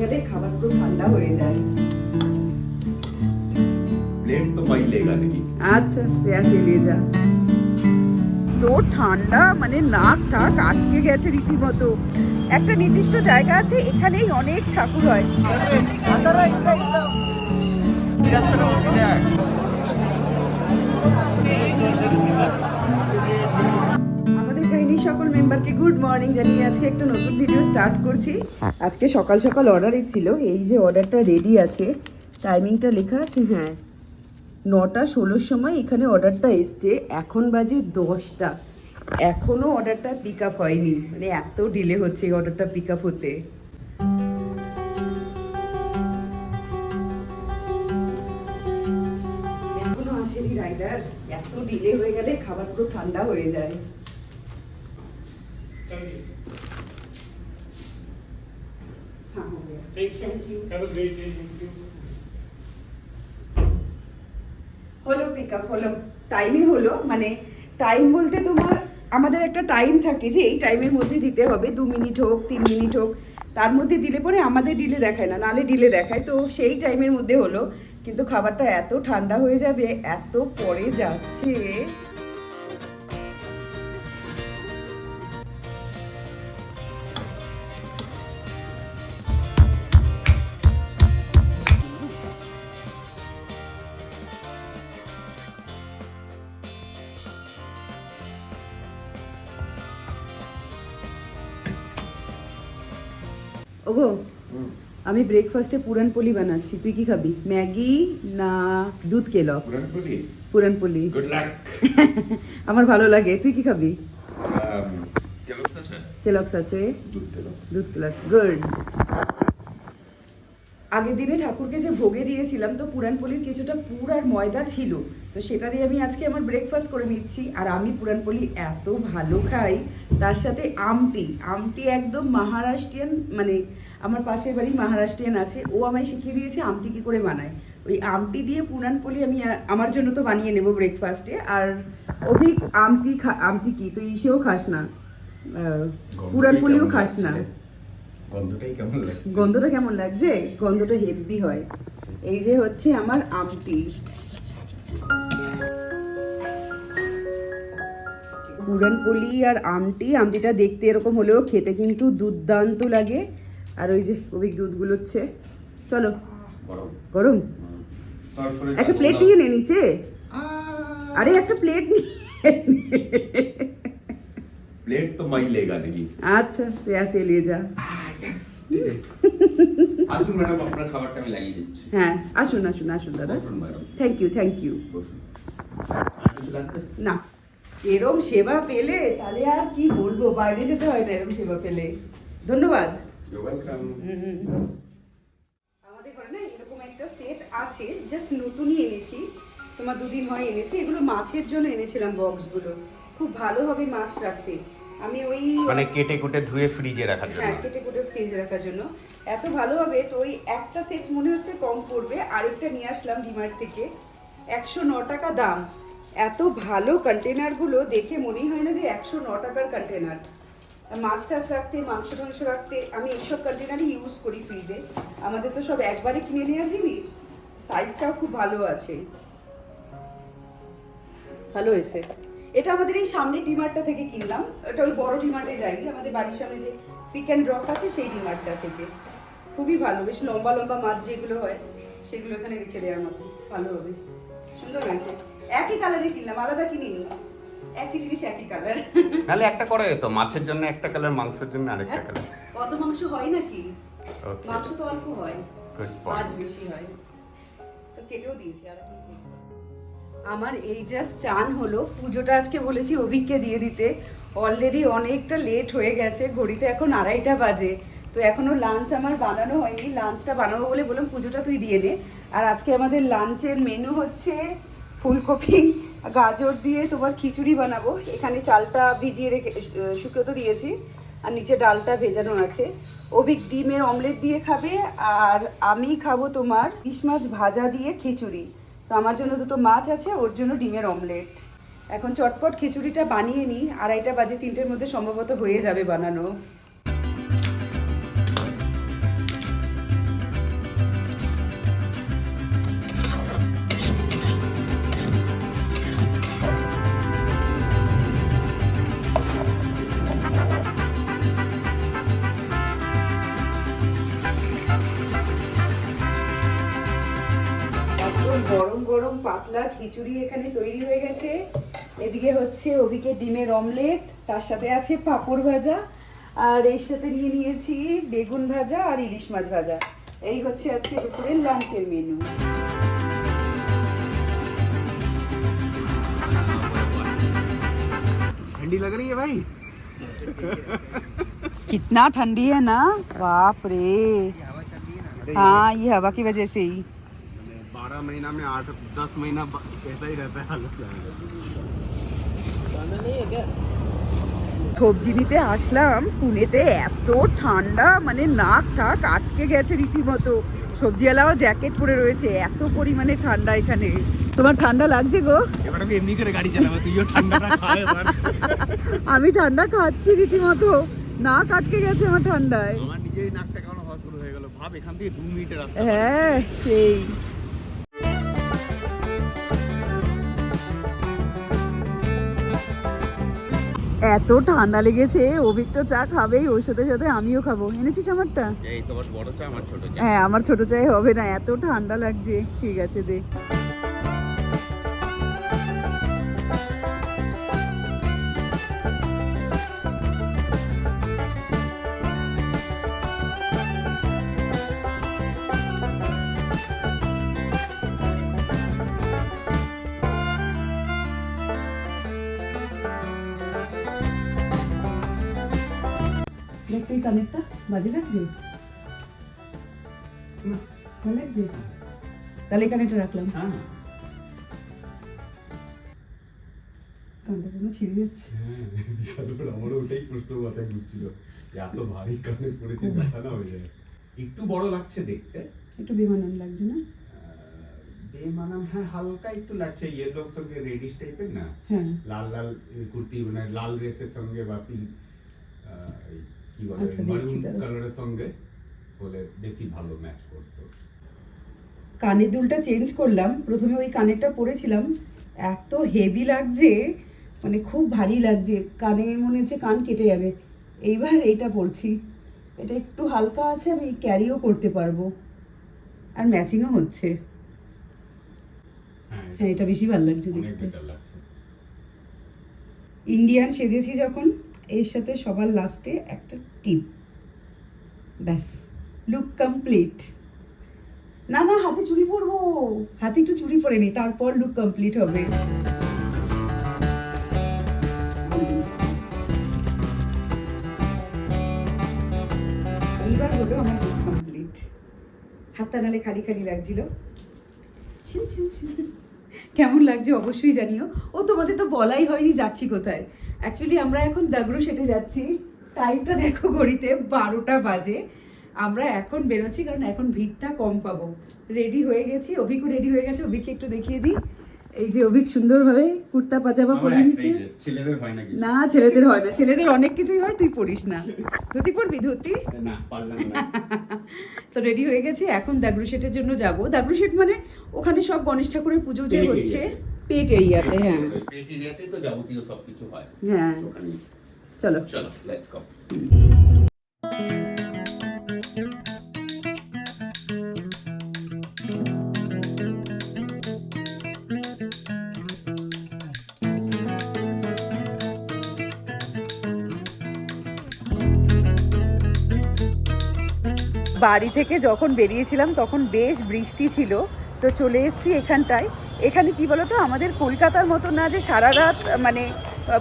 গেলে খাবার পুরো ঠান্ডা হয়ে যায়। প্লেট তো পাই লেগা আচ্ছা প্যাসে নিয়ে যা। তো ঠান্ডা মানে নাক টাক আটকে গেছে রীতিমতো। একটা নির্দিষ্ট জায়গা আছে এখানেই অনেক ঠাকুর হয়। সকল মেম্বারকে গুড মর্নিং জানিয়ে আজকে একটা নতুন ভিডিও স্টার্ট করছি। আজকে সকাল সকাল অর্ডার এসেছিল, এই যে অর্ডারটা রেডি আছে টাইমিংটা লেখা আছে হ্যাঁ। নটা ষোলোর সময় এখানে অর্ডারটা এসছে, এখন বাজে দশটা। এখনও অর্ডারটা পিক আপ হয়নি মানে এত ডিলে হচ্ছে এই অর্ডারটা পিক আপ হতে। এখনও আসেনি রাইডার এত ডিলে হয়ে গেলে খাবার পুরো ঠান্ডা হয়ে যায়। हाँ हो गया Thank you. Have a great day. Thank you. হলো পিক আপ হলো টাইমে হলো মানে টাইম বলতে তোমার আমাদের একটা টাইম থাকে যে এই টাইমের মধ্যে দিতে হবে দু মিনিট হোক তিন মিনিট হোক তার মধ্যে দিলে পরে আমাদের ডিলে দেখায় না নালে ডিলে দেখায় তো সেই টাইমের মধ্যে হলো কিন্তু খাবারটা এত ঠান্ডা হয়ে যাবে এত পরে যাচ্ছে ওগো আমি ব্রেকফাস্টে পুরনপলি বানাচ্ছি। তুই কি খাবি? ম্যাগি না দুধ কেলক? পুরনপলি? আমার ভালো লাগে। তুই কি খাবি? Um, কেলক্স আছে? দুধ কেলক্স। গুড আগের দিনে ঠাকুরকে যে ভোগে দিয়েছিলাম তো পুরানপলির কিছুটা পুর আর ময়দা ছিল। তো সেটা দিয়ে আমি আজকে আমার ব্রেকফাস্ট করে নিচ্ছি। আর আমি পুরানপলি এত ভালো খাই তার সাথে আমটি। আমটি একদম মহারাষ্ট্রিয়ান মানে আমার পাশের বাড়ি মহারাষ্ট্রিয়ান আছে। ও আমায় শিখিয়ে দিয়েছে আমটি কি করে বানায়। ওই আমটি দিয়ে পুরানপলি আমি আমার জন্য তো বানিয়ে নেব ব্রেকফাস্টে আর অভিক আমটি খা আমটি কি? তুই ইসেও খাস না। আহ, পুরানপলিও খাস না। গন্ধটাই কেমন লাগছে? গন্ধটা কেমন লাগছে? গন্ধটা হেভি হয়। এই যে হচ্ছে আমার আমটি পুরানপলি আর আমটি আমটিটা দেখতে এরকম হলেও খেতে কিন্তু দুর্দান্ত লাগে। আর ওই যে অভিক দুধগুলো হচ্ছে চলো। গরম। গরম? একটা প্লেট নিয়ে নে নিচে। আরে একটা প্লেট নিয়ে প্লেট তো মাই লেগা नहीं। আচ্ছা আসে নিয়ে যা আসুন ম্যাডাম আপনার খাবারটা আমি লাগিয়ে দিচ্ছি হ্যাঁ আসুন আসুন আসুন দাদা বসুন madam thank you thank you বসুন আর কিছু লাগবে না এরম সেবা পেলে তাহলে আর কি বলব বাইরে যেতে হয় না এরম সেবা পেলে ধন্যবাদ আমাদের ঘরে না এরকম একটা সেট আছে জাস্ট নতুনই এনেছি। তোমার দুদিন হয় এনেছি এগুলো মাছের জন্য এনেছিলাম বক্সগুলো খুব ভালো হবে মাছ রাখতে আমি ওই মানে কেটে কুটে ধুয়ে ফ্রিজে রাখার জন্য। হ্যাঁ কেটে কুটে ফ্রিজে রাখার জন্য। এত ভালো হবে তো ওই একটা সেট মনে হচ্ছে কম পড়বে আরেকটা নিয়ে আসলাম ডিমার্ট থেকে। একশো ন টাকা দাম। এত ভালো কন্টেনারগুলো দেখে মনেই হয় না যে একশো ন টাকার কন্টেনার মাছ টাছ রাখতে মাংস টাংস রাখতে আমি এইসব কন্টেনারই ইউজ করি ফ্রিজে। আমাদের তো সব একবারে কিনে নেওয়ার জিনিস। সাইজটাও খুব ভালো আছে। ভালো হয়েছে। এটা আমাদের এই সামনে ডিমার্টটা থেকে কিনলাম। এটা ওই বড় ডিমার্টে যাইনি আমাদের বাড়ির সামনে যে পিক অ্যান্ড ড্রপ আছে সেই ডিমার্টটা থেকে। খুবই ভালো বেশ লম্বা লম্বা মাছ যেগুলো হয় সেগুলো এখানে রেখে দেওয়ার মতো। ভালো হবে। সুন্দর হয়েছে। একই কালারে কিনলাম আলাদা কিনিনি একই জিনিস একই কালার নাহলে একটা করে তো মাছের জন্য একটা কালার মাংসের জন্য আরেকটা কালার কত মাংস হয় নাকি? মাংস তো অল্প হয়। মাছ বেশি হয়। তো কেটেও দিয়েছি আর এখন। আমার এই জাস্ট চান হলো। পুজোটা আজকে বলেছি অভিককে দিয়ে দিতে। অলরেডি অনেকটা লেট হয়ে গেছে, ঘড়িতে এখন আড়াইটা বাজে। তো এখনও লাঞ্চ আমার বানানো হয়নি লাঞ্চটা বানাবো বলে বললাম, পুজোটা তুই দিয়ে নে। আর আজকে আমাদের লাঞ্চের মেনু হচ্ছে ফুলকপি, গাজর দিয়ে তোমার খিচুড়ি বানাবো। এখানে চালটা ভিজিয়ে রেখে শুকোতে দিয়েছি। আর নিচে ডালটা ভেজানো আছে। অভিক ডিমের অমলেট দিয়ে খাবে, আর আমি খাব তোমার ইলিশ মাছ ভাজা দিয়ে খিচুড়ি। তো আমার জন্য দুটো মাছ আছে, ওর জন্য ডিমের অমলেট। এখন চটপট খিচুড়িটা বানিয়ে নিই, আড়াইটা বাজে তিনটের মধ্যে সম্ভবত হয়ে যাবে বানানো। খিচুড়ি এখানে তৈরি হয়ে গেছে এদিকে হচ্ছে ওদিকে ডিমের অমলেট তার সাথে আছে পাঁপড় ভাজা আর এর সাথে নিয়ে নিয়েছি বেগুন ভাজা আর ইলিশ মাছ ভাজা এই হচ্ছে আজকে দুপুরের লাঞ্চের মেনু ठंडी लग रही है भाई कितना ठंडी है ना बाप रे हाँ ये हवा की वजह से ही बारह महीना में आठ दस महीना ब- ऐसा ही रहता है हालत সবজি নিতে আসলাম পুনেতে এত ঠান্ডা মানে নাক টাক আটকে গেছে রীতিমতো সবজিওয়ালাও জ্যাকেট পরে রয়েছে এত পরিমাণে ঠান্ডা এখানে তোমার ঠান্ডা লাগছে গো এবার আমি এমনি করে গাড়ি চালাবো তুইও ঠান্ডাটা খা এবার আমি ঠান্ডা খাচ্ছি রীতিমতো নাক আটকে গেছে আমার ঠান্ডায় আমার নিজেই নাকটা কেমন হওয়া শুরু হয়ে গেল ভাব এখান থেকে দু মিনিটের রাস্তা হ্যাঁ সেই এত ঠান্ডা লেগেছে অভিক তো চা খাবেই ওর সাথে সাথে আমিও খাব। এনেছিস আমারটা? এই তোমার বড় চা আমার ছোট চা। হ্যাঁ আমার ছোট চাই হবে না এত ঠান্ডা লাগছে। ঠিক আছে দে। কানেরটা বাজে লাগছে না। ভালো লাগছে তাহলে এখানে এটা রাখলাম। হ্যাঁ। কানটা যেন ছিঁড়ে যাচ্ছে। হ্যাঁ আমারও ওটাই প্রশ্ন মাথায় ঘুরছিল। এত ভারী কানে পড়েছে ব্যথা না হয়ে যায়। একটু বড় লাগছে দেখতে। একটু বেমানান লাগছে না? বেমানান হ্যাঁ হালকা একটু লাগছে। ইয়েলোর সঙ্গে রেডিশ টাইপের না? হ্যাঁ। লাল লাল কুর্তি মানে লাল ড্রেসের সঙ্গে বা পিঙ্ক কি বলে আচ্ছা, মারুন কালারের সঙ্গে বলে বেশি ভালো ম্যাচ করতো। কানের দুলটা চেঞ্জ করলাম। প্রথমে ওই কানেরটা পরেছিলাম। এত হেভি লাগছে মানে খুব ভারী লাগছে। কানে মনে হচ্ছে কান কেটে যাবে। এইবার এইটা পরছি। এটা একটু হালকা আছে আমি ক্যারিও করতে পারব। আর ম্যাচিংও হচ্ছে। হ্যাঁ হ্যাঁ এটা বেশি ভালো লাগছে দেখতে। লাগছে। ইন্ডিয়ান সেজেছি যখন। এর সাথে সবার লাস্টে একটা টিপ ব্যাস লুক কমপ্লিট না না, হাতে চুড়ি পরবো। হাতে একটু চুড়ি পরে নি, তারপর লুক কমপ্লিট হবে। এইবার হলো আমার লুক কমপ্লিট হাতটা নালে খালি খালি লাগছিল। কেমন লাগছে অবশ্যই জানিও। ও, তোমাদের তো বলাই হয়নি যাচ্ছি কোথায়। অ্যাকচুয়ালি আমরা এখন দাগরু সেটে যাচ্ছি। টাইমটা দেখো ঘড়িতে বারোটা বাজে। আমরা এখন বেরোচ্ছি কারণ এখন ভিড়টা কম পাবো। রেডি হয়ে গেছি। অভিকও রেডি হয়ে গেছে। অভিককে একটু দেখিয়ে দিই। এই যে অভিক সুন্দরভাবে কুর্তা পাজামা পরে নিচ্ছে। ছেলেদের হয় নাকি? না ছেলেদের হয় না। ছেলেদের অনেক কিছুই হয় তুই পড়িস না। ধুতি পরবি ধুতি? না পারলাম না। তো রেডি হয়ে গেছি। এখন দাগরু শেটের জন্য যাব। দাগরু শেট মানে ওখানে সব গণেশ ঠাকুরের পুজো যে হচ্ছে। পেট এরিয়াতে হ্যাঁ। পেট এরিয়াতে তো যাবতীয় সবকিছু হয়। হ্যাঁ। চলো। চলো লেটস গো বাড়ি থেকে যখন বেরিয়েছিলাম তখন বেশ বৃষ্টি ছিল। তো চলে এসেছি এখানটায়। এখানে কি বলতো? আমাদের কলকাতার মতো না যে সারা রাত মানে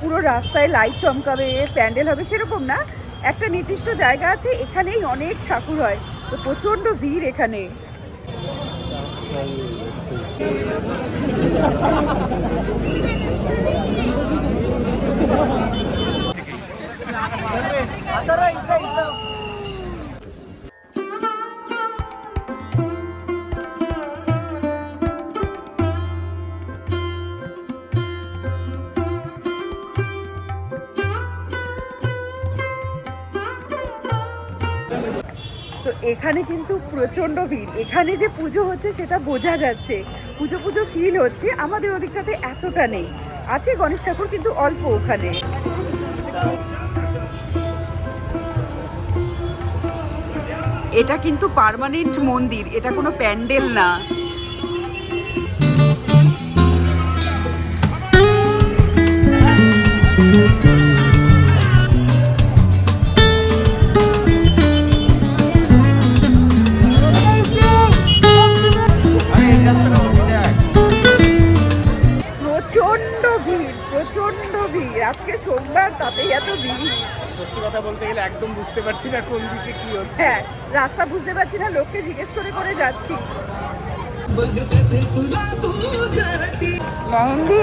পুরো রাস্তায় লাইট চমকাবে, প্যান্ডেল হবে, সেরকম না। একটা নির্দিষ্ট জায়গা আছে, এখানেই অনেক ঠাকুর হয়। তো প্রচণ্ড ভিড় এখানে। এখানে কিন্তু প্রচণ্ড ভিড়। এখানে যে পুজো হচ্ছে সেটা বোঝা যাচ্ছে। পুজো পুজো ফিল হচ্ছে। আমাদের ওদিকটাতে এতটা নেই। আছে গণেশ ঠাকুর, কিন্তু অল্প ওখানে। এটা কিন্তু পারমানেন্ট মন্দির। এটা কোনো প্যান্ডেল না। একদম বুঝতে পারছি না কোন দিকে কি হচ্ছে। হ্যাঁ রাস্তা বুঝতে পারছি না লোককে জিজ্ঞেস করে করে যাচ্ছি। মেহেন্দি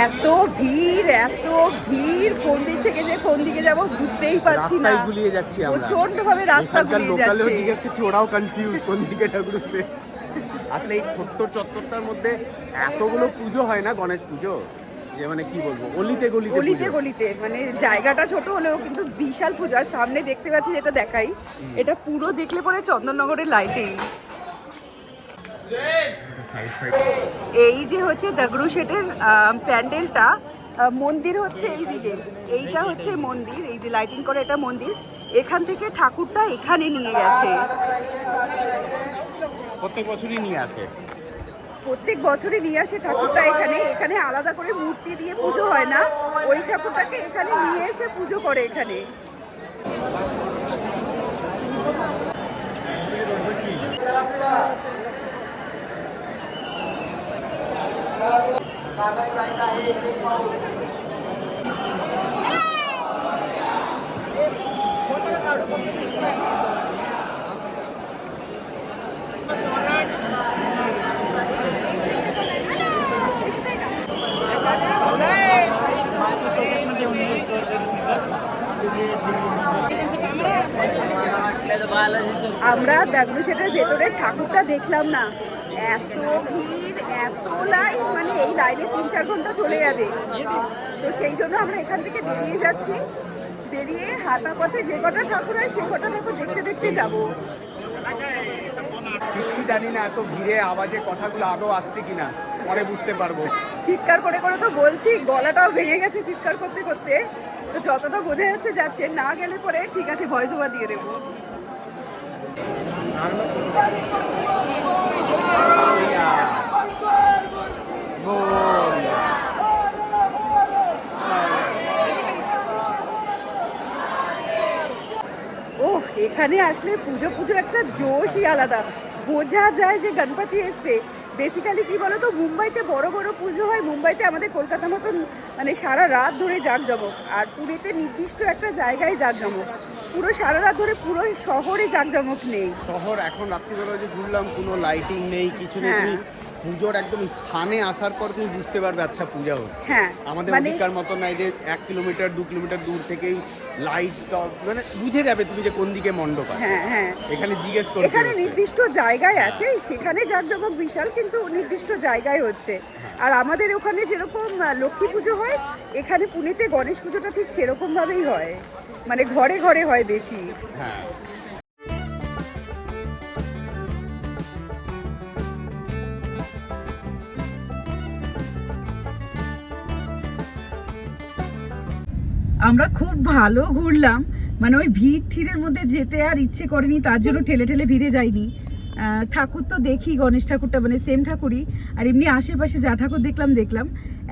এত ভিড় এত ভিড় কোন দিক থেকে যে কোন দিকে যাব বুঝতেই পারছি না। রাস্তায় গুলিয়ে যাচ্ছি আমরা। প্রচণ্ড ভাবে রাস্তা গুলিয়ে লোকালেও জিজ্ঞেস করছি ওরাও কনফিউজ কোন দিকে ঠাকুরছে আসলে এই ছোট্ট চত্বরটার মধ্যে এতগুলো পুজো হয় না গণেশ পুজো? যে মানে কি বলব অলিতে গলিতে গলিতে গলিতে মানে জায়গাটা ছোট হলেও কিন্তু বিশাল পুজো। আর সামনে দেখতে পাচ্ছি যেটা দেখাই এটা পুরো দেখলে পরে চন্দননগরের লাইটিং এই যে হচ্ছে দাগড়ু শেটের প্যান্ডেলটা মন্দির হচ্ছে এই দিকে। এইটা হচ্ছে মন্দির এই যে লাইটিং করে এটা মন্দির। এখান থেকে ঠাকুরটা এখানে নিয়ে গেছে। প্রত্যেক বছরই নিয়ে আসে। প্রত্যেক বছরই নিয়ে আসে ঠাকুরটা এখানে। এখানে আলাদা করে মূর্তি দিয়ে পুজো হয় না। ওই ঠাকুরটাকে এখানে নিয়ে এসে পুজো করে এখানে। আমরা দাগলু সেটার ভেতরে ঠাকুরটা দেখলাম না। এত ভিড়। এত লাইন মানে এই লাইনে তিন চার ঘণ্টা চলে যাবে। তো সেই জন্য আমরা এখান থেকে বেরিয়ে যাচ্ছি। বেরিয়ে হাঁটা পথে যে কটা ঠাকুর হয় সে কটা ঠাকুর দেখতে দেখতে যাব। কিচ্ছু জানি না এত ভিড়ে আওয়াজে কথাগুলো আদৌ আসছে কিনা পরে বুঝতে পারব। চিৎকার করে করে তো বলছি গলাটাও ভেঙে গেছে চিৎকার করতে করতে। তো যতটা বোঝা যাচ্ছে যাচ্ছে না গেলে পরে ঠিক আছে ভয়েস ওভার দিয়ে দেবো। ও, এখানে আসলে পুজো পুজো একটা জোশই আলাদা। বোঝা যায় যে গণপতি এসছে। বেসিক্যালি কি বলো তো মুম্বাইতে বড় বড় পুজো হয়, মুম্বাইতে আমাদের কলকাতা মতন মানে সারা রাত ধরে জাঁকজমক। আর পুরীতে নির্দিষ্ট একটা জায়গায় জাঁকজমক। পুরো সারা রাত ধরে পুরো শহরে জাঁকজমক নেই। শহর এখন রাত্রিবেলা যে ঘুরলাম কোনো লাইটিং নেই কিছু নেই। হ্যাঁ। তুমি পুজোর একদম স্থানে আসার পর তুমি বুঝতে পারবে আচ্ছা পূজা হচ্ছে। হ্যাঁ আমাদের অধিকার ওদিককার মতো নাই যে এক কিলোমিটার দু কিলোমিটার দূর থেকেই লাইট মানে বুঝে যাবে তুমি যে কোন দিকে মণ্ডপ হ্যাঁ হ্যাঁ। এখানে জিজ্ঞেস করতে এখানে নির্দিষ্ট জায়গায় আছে সেখানে জাঁকজমক বিশাল কিন্তু নির্দিষ্ট জায়গায় হচ্ছে। আর আমাদের ওখানে যেরকম লক্ষ্মী পুজো হয় এখানে পুনেতে গণেশ পুজোটা ঠিক সেরকম ভাবেই হয়। মানে ঘরে ঘরে হয় বেশি। হ্যাঁ। আমরা খুব ভালো ঘুরলাম। মানে ওই ভিড় থিরের মধ্যে যেতে আর ইচ্ছে করেনি, তার জন্য ঠেলে ঠেলে ভিড়ে যাইনি। ঠাকুর তো দেখি গণেশ ঠাকুরটা মানে সেম ঠাকুরই। আর এমনি আশেপাশে যা ঠাকুর দেখলাম দেখলাম।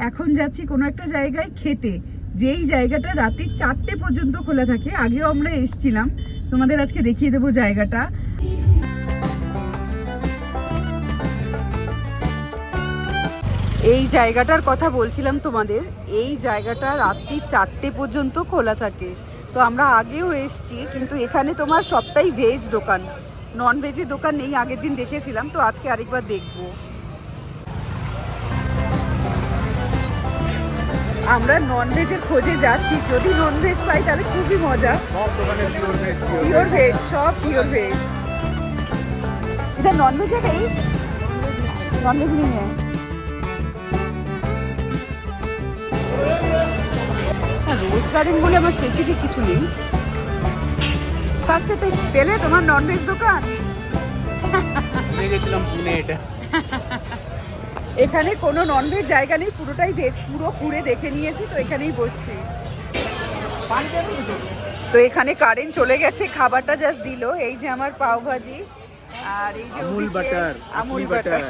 এখন যাচ্ছি কোনো একটা জায়গায় খেতে। যেই জায়গাটা রাতে চারটে পর্যন্ত খোলা থাকে, আগেও আমরা এসছিলাম। তোমাদের আজকে দেখিয়ে দেবো জায়গাটা। এই জায়গাটার কথা বলছিলাম তোমাদের এই জায়গাটা রাত্রি চারটে পর্যন্ত খোলা থাকে তো আমরা আগেও এসছি কিন্তু এখানে তোমার সবটাই ভেজ দোকান নন ভেজের দোকান নেই আগের দিন দেখেছিলাম তো আজকে আরেকবার দেখবো আমরা নন ভেজের খোঁজে যাচ্ছি যদি নন ভেজ পাই তাহলে খুবই মজা সব দোকানে পিওর ভেজ পিওর ভেজ সব পিওর ভেজ इधर नॉन वेज है कहीं नॉन वेज नहीं है রোজ গার্ডেন বলে আমার স্পেসিফিক কিছু নেই। ফার্স্ট একটা পেলে তোমার নন ভেজ দোকান? ভুলে গেছিলাম পুনে এটা। এখানে কোনো নন ভেজ জায়গা নেই পুরোটাই ভেজ পুরো ঘুরে দেখে নিয়েছি তো এখানেই বসছি। তো এখানে কারেন্ট চলে গেছে খাবারটা জাস্ট দিল এই যে আমার পাও ভাজি আর এই যে আমুল বাটার আমুল বাটার।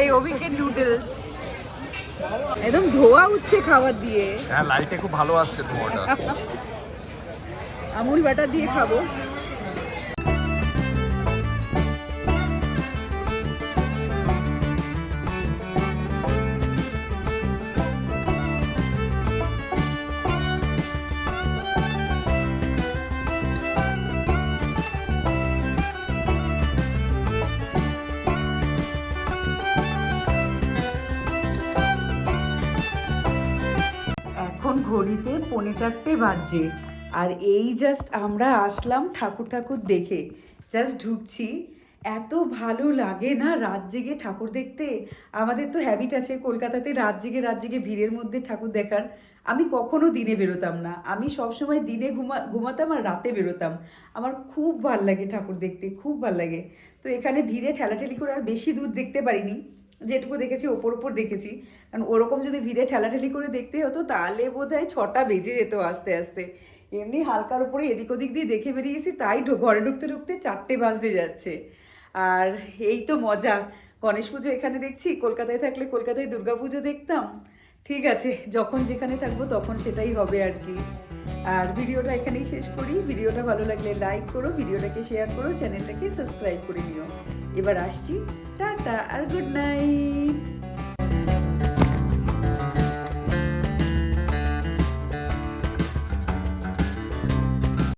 এই অভিকের নুডলস একদম ধোয়া উঠছে খাবার দিয়ে। হ্যাঁ লাইটে খুব ভালো আসছে তোমারটা আমুল বাটার দিয়ে খাব। এখন ঘড়িতে পৌনে চারটে বাজছে। আর এই জাস্ট আমরা আসলাম ঠাকুর ঠাকুর দেখে। জাস্ট ঢুকছি। এত ভালো লাগে না রাত জেগে ঠাকুর দেখতে। আমাদের তো হ্যাবিট আছে কলকাতাতে রাত জেগে রাত জেগে ভিড়ের মধ্যে ঠাকুর দেখার। আমি কখনো দিনে বেরোতাম না। আমি সবসময় দিনে ঘুমা, ঘুমাতাম আর রাতে বেরোতাম। আমার খুব ভালো লাগে ঠাকুর দেখতে, খুব ভালো লাগে। তো এখানে ভিড়ে ঠেলাঠেলি করে আর বেশি দূর দেখতে পারিনি। যেটুকু দেখেছি, ওপর ওপর দেখেছি। কারণ ওরকম যদি ভিড়ে ঠেলাঠেলি করে দেখতে হতো, তাহলে বোধ হয় ছটা বেজে যেত আস্তে আস্তে। এমনি হালকার উপরে এদিক ওদিক দিয়ে দেখে বেরিয়েছি তাই ঘরে ঢুকতে ঢুকতে চারটে বাজতে যাচ্ছে। আর এই তো মজা। গণেশ পুজো এখানে দেখছি, কলকাতায় থাকলে কলকাতায় দুর্গা পুজো দেখতাম। ঠিক আছে, যখন যেখানে থাকব তখন সেটাই হবে আর কি। আর ভিডিওটা এখানেই শেষ করি। ভিডিওটা ভালো লাগলে লাইক করো, ভিডিওটাকে শেয়ার করো চ্যানেলটাকে সাবস্ক্রাইব করে নিও। এবার আসছি। ta and good night.